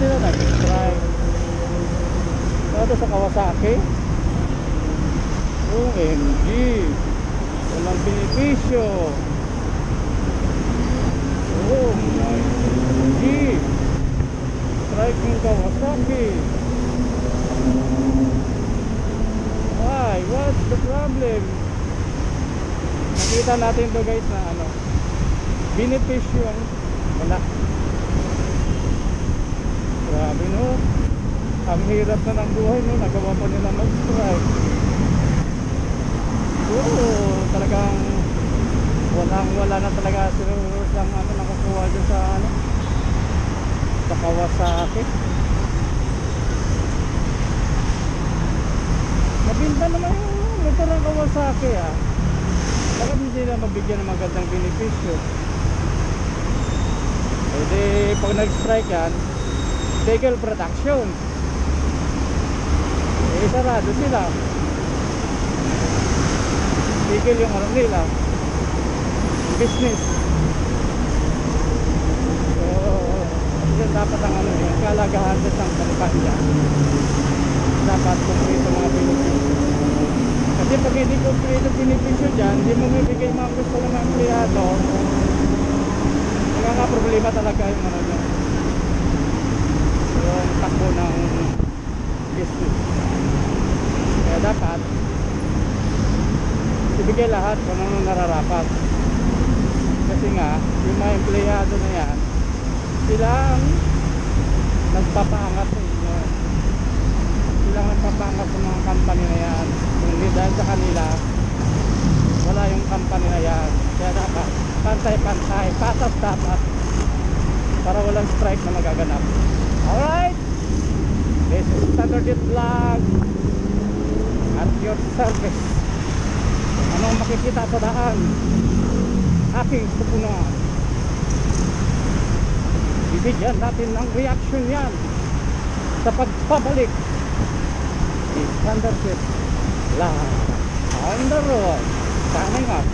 hindi na nag-drive Dito sa Kawasaki. OMG Walang beneficyo Oh my OMG Striking Kawasaki. Why? What's the problem? Nakita natin to guys na ano. Beneficyo ang wala. Grabe no. Ang hirap na ng buhay no. Nagawa pa nila mag-strike. Oo, talagang walang wala na talaga sila lang ano nakukuha dyan sa ano sa Kawasaki mabinta naman yung motor ng Kawasaki ah bakit hindi na mabigyan ng magandang benepisyo e di pag nag-strike yan Tegel Production. Eh sarado sila. Tigil yung ano nila. Business. So yun dapat ang ano yung kalagahan sa isang kampanya dapat kumplito mga benepisyo kasi pag hindi kumplito benepisyo dyan hindi mo mabigay mga gusto ng empleyado mga problema talaga yung ano nyo yung takbo ng business kaya dapat ibigay lahat kung ano nararapat. Kasi nga yung mga empleyado na yan sila ang nagpapaangat sa sila ang nagpapaangat sa mga company na yan. Kung hindi dahil sa kanila wala yung company na yan. Kaya dapat pantay-pantay patas dapat para walang strike na magaganap. Alright! This is Standard Vlog at your service. Anong makikita sa daan? Aking tupunan bibigyan natin ng reaction yan sa pagpabalik Standard Jet Live on the road signing up